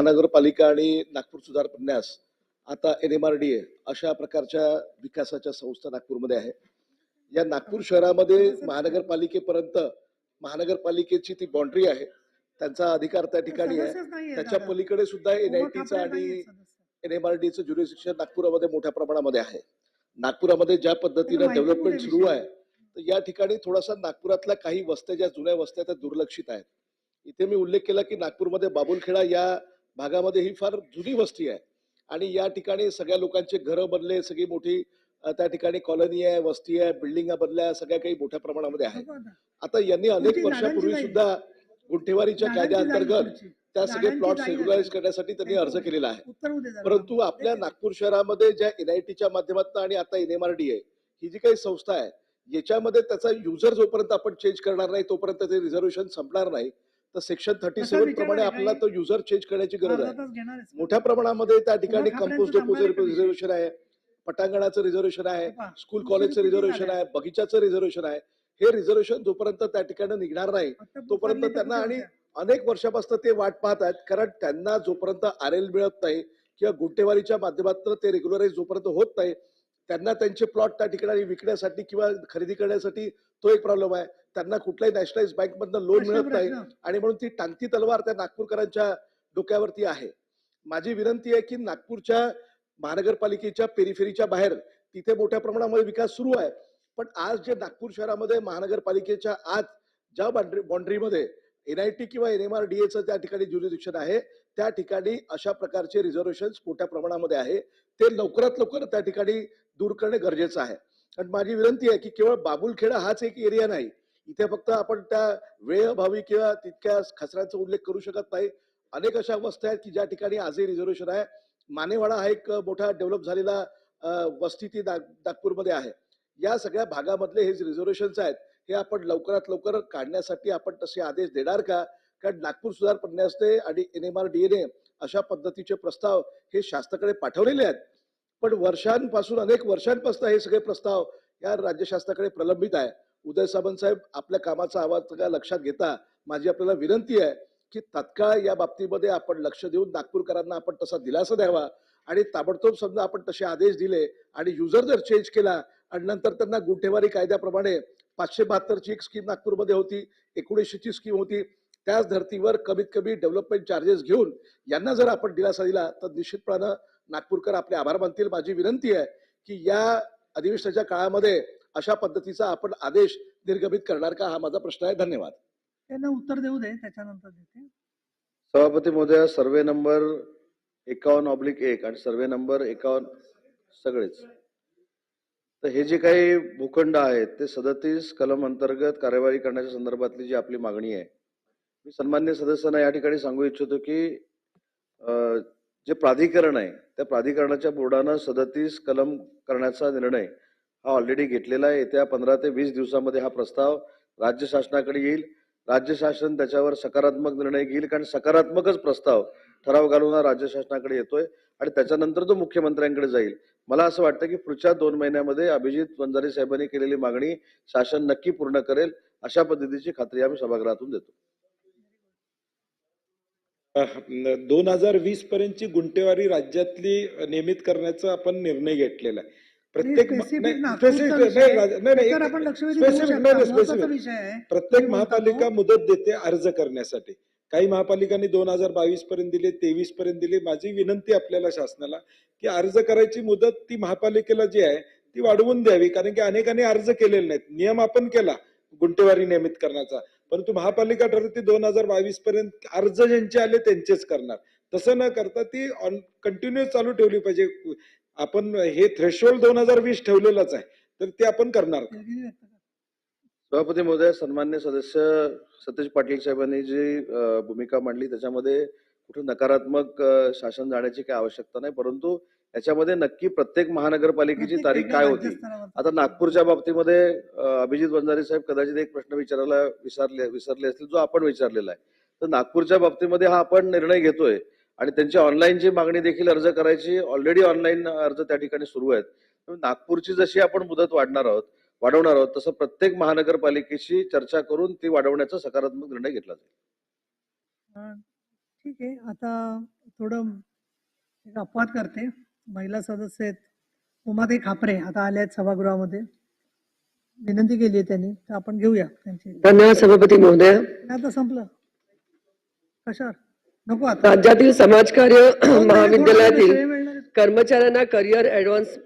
महानगरपालिका आणि नागपूर सुधार प्रन्यास आता N M R D A अशा प्रकारच्या विकासाच्या संस्था नागपूरमध्ये आहे या नागपूर शहरामध्ये महानगरपालिकेपर्यंत महानगरपालिकेची ती बाउंड्री आहे त्यांचा अधिकार त्या ठिकाणी आहे त्याच्या. पलीकडे सुद्धा एन आय टीचा आणि. एन एम आर डीचं ज्युरिस्डिक्शन नागपुरामध्ये मोठ्या प्रमाणामध्ये आहे नागपुरामध्ये ज्या पद्धतीनं डेव्हलपमेंट सुरू? आहे तर या ठिकाणी थोडासा नागपुरातल्या काही वस्त्या ज्या जुन्या वस्त्या त्या दुर्लक्षित आहेत इथे मी उल्लेख केला की नागपूरमध्ये बाबुलखेडा या भागामध्ये ही फार जुनी वस्ती आहे आणि या ठिकाणी सगळ्या लोकांचे घरं बनले सगळी मोठी त्या ठिकाणी कॉलनी आहे वस्ती आहे बिल्डिंगा बनल्या सगळ्या काही मोठ्या प्रमाणामध्ये आहे नको आता. आता यांनी अनेक वर्षापूर्वी सुद्धा गुंठेवारीच्या कायद्याअंतर्गत. त्या सगळे प्लॉट रेग्युलाइज. करण्यासाठी त्यांनी अर्ज केलेला आहे. परंतु आपल्या नागपूर शहरामध्ये ज्या एनआयटीच्या माध्यमातून आणि आता एन एम आर डी आहे ही जी काही संस्था आहे याच्यामध्ये त्याचा युजर जोपर्यंत आपण चेंज करणार नाही तोपर्यंत ते रिझर्वेशन संपणार नाही तर सेक्शन थर्टी सेव्हन प्रमाणे आपल्याला? तो युजर चेंज करण्याची गरज आहे. मोठ्या प्रमाणामध्ये त्या ठिकाणी कंपोस्ट? रिझर्वेशन आहे पटांगणाचं रिझर्वेशन आहे स्कूल कॉलेजचं रिझर्वेशन? आहे बगीचाचं रिझर्वेशन आहे हे रिझर्वेशन जोपर्यंत त्या ठिकाणी निघणार नाही तोपर्यंत त्यांना आणि? अनेक वर्षापासून ते वाट पाहत आहेत कारण त्यांना जोपर्यंत आर एल मिळत नाही किंवा गुंठेवारीच्या माध्यमातून ते रेग्युलराईज जोपर्यंत होत नाही त्यांना त्यांचे प्लॉट त्या ठिकाणी विकण्यासाठी किंवा खरेदी करण्यासाठी तो एक प्रॉब्लेम आहे. त्यांना कुठल्याही नॅशनलाइज बँकमधनं लोन मिळत नाही. आणि म्हणून ती टांगती तलवार त्या नागपूरकरांच्या डोक्यावरती आहे. माझी विनंती आहे की नागपूरच्या महानगरपालिकेच्या पेरिफेरीच्या बाहेर तिथे मोठ्या प्रमाणामध्ये विकास सुरू आहे. पण आज जे नागपूर शहरामध्ये महानगरपालिकेच्या आत ज्या बाउंड्री बाउंड्रीमध्ये एनआयटी किंवा एन एम आर डी एचं त्या ठिकाणी ज्युरिडिक्शन आहे त्या ठिकाणी अशा प्रकारचे रिझर्वेशन मोठ्या प्रमाणामध्ये आहे. ते लवकरात लवकर त्या ठिकाणी दूर करणे गरजेचं आहे. आणि माझी विनंती आहे की केवळ बाबुलखेडा हाच एक एरिया नाही. इथे फक्त आपण त्या वेळअभावी किंवा तितक्या खचऱ्यांचा उल्लेख करू शकत नाही. अनेक अशा वस्त्या आहेत की ज्या ठिकाणी आजही रिझर्वेशन आहे. मानेवाडा हा एक मोठा डेव्हलप झालेला वस्ती ती नागपूरमध्ये आहे. या सगळ्या भागामधले हे रिझर्वेशन्स आहेत हे आपण लवकरात लवकर काढण्यासाठी आपण तसे आदेश देणार का? कारण नागपूर सुधार प्रन्यासने आणि N M R D N A अशा पद्धतीचे प्रस्ताव हे शासनाकडे पाठवलेले आहेत. पण वर्षांपासून अनेक वर्षांपासून हे सगळे प्रस्ताव या राज्य शासनाकडे प्रलंबित आहे. उदय सामंत साहेब आपल्या कामाचा आवाज लक्षात घेता माझी आपल्याला विनंती आहे की तत्काळ या बाबतीमध्ये आपण लक्ष देऊन नागपूरकरांना आपण तसा दिलासा द्यावा आणि ताबडतोब समजा आपण तसे आदेश दिले आणि युजर जर चेंज केला आणि नंतर त्यांना गुंठेवारी कायद्याप्रमाणे पाचशे बहात्तरची एक स्कीम नागपूरमध्ये होती एकोणीसशेची स्कीम होती त्याच धर्तीवर कमीत कमी डेव्हलपमेंट चार्जेस घेऊन यांना जर आपण दिलासा दिला तर निश्चितपणानं नागपूरकर आपले आभार मानतील. माझी विनंती आहे की या अधिवेशनाच्या काळामध्ये अशा पद्धतीचा आपण आदेश निर्गमित करणार का हा माझा प्रश्न आहे. धन्यवाद. त्यांना उत्तर देऊ दे त्याच्यानंतर देते. सभापती महोदय सर्वे नंबर एकावन्न ऑब्लिक एक आणि सर्वे नंबर एकावन्न सगळेच. तर हे जे काही भूखंड आहेत ते सदतीस कलम अंतर्गत कार्यवाही करण्याच्या संदर्भातली जी आपली मागणी आहे मी सन्मान्य सदस्यांना या ठिकाणी सांगू इच्छितो की जे प्राधिकरण आहे त्या प्राधिकरणाच्या बोर्डानं सदतीस कलम करण्याचा निर्णय हा ऑलरेडी घेतलेला आहे. येत्या पंधरा ते वीस दिवसामध्ये हा प्रस्ताव राज्य शासनाकडे येईल. राज्य शासन त्याच्यावर सकारात्मक निर्णय घेईल कारण सकारात्मकच प्रस्ताव ठराव घालून हा राज्य शासनाकडे येतोय आणि त्याच्यानंतर तो मुख्यमंत्र्यांकडे जाईल. मला असं वाटतं की पुढच्या दोन महिन्यामध्ये अभिजित वंजारी साहेबांनी केलेली मागणी शासन नक्की पूर्ण करेल अशा पद्धतीची खात्री आम्ही सभागृहातून देतो. दोन हजार वीस पर्यंतची गुंठेवारी राज्यातली नियमित करण्याचा आपण निर्णय घेतलेला आहे. प्रत्येक म- specific नाही, नागपूरचा specific- विषय नाही, राज- नाही, नाही, तर एक- आपण लक्षवेधी देऊ specific- शकता. नाही, नाही, महत्त्वाचा specific. विषय आहे. प्रत्येक मी महापालिका. मुदत देते अर्ज करण्यासाठी. काही महापालिकांनी दोन हजार बावीस पर्यंत दिले तेवीस पर्यंत दिले. माझी विनंती आपल्याला शासनाला की अर्ज करायची मुदत ती महापालिकेला जी आहे ती वाढवून द्यावी. कारण की अनेकांनी अर्ज केलेले नाहीत. नियम आपण केला गुंठेवारी नियमित करण्याचा. परंतु महापालिका ठरवते दोन हजार बावीस पर्यंत अर्ज ज्यांचे आले त्यांचेच करणार. तसं न करता ती ऑन कंटिन्युअस चालू ठेवली पाहिजे. आपण हे थ्रेशोल्ड दोन हजार वीस ठेवलेलाच आहे. तर ते आपण करणार सभापती महोदय सन्मान्य सदस्य सतीश पाटील साहेबांनी जी भूमिका मांडली त्याच्यामध्ये कुठे नकारात्मक शासन जाण्याची काही आवश्यकता नाही परंतु याच्यामध्ये नक्की प्रत्येक महानगरपालिकेची तारीख काय होती. आता नागपूरच्या बाबतीमध्ये अभिजित वंजारी साहेब कदाचित एक प्रश्न विचारायला विसरले विसरले असतील जो आपण विचारलेला आहे. तर नागपूरच्या बाबतीमध्ये हा आपण निर्णय घेतोय आणि त्यांची ऑनलाईनची मागणी देखील अर्ज करायची ऑलरेडी ऑनलाईन अर्ज त्या ठिकाणी सुरू आहेत. नागपूरची जशी आपण मुदत वाढणार आहोत वाढवणार आहोत तसं प्रत्येक महानगरपालिकेशी चर्चा करून ती वाढवण्याचा सकारात्मक निर्णय घेतला जाईल. ठीक आहे. आता थोडं एक अपवाद करते. महिला सदस्य आहेत. उमाताई खापरे आता आल्या आहेत सभागृहामध्ये. विनंती केली आहे त्यांनी. तर आपण घेऊया त्यांची. धन्यवाद सभापती महोदय. आता संपलं. कशावर? नको आता. राज्यातील समाजकार्य वेळ महाविद्यालयातील. कर्मचाऱ्यांना करिअर ऍडव्हान्स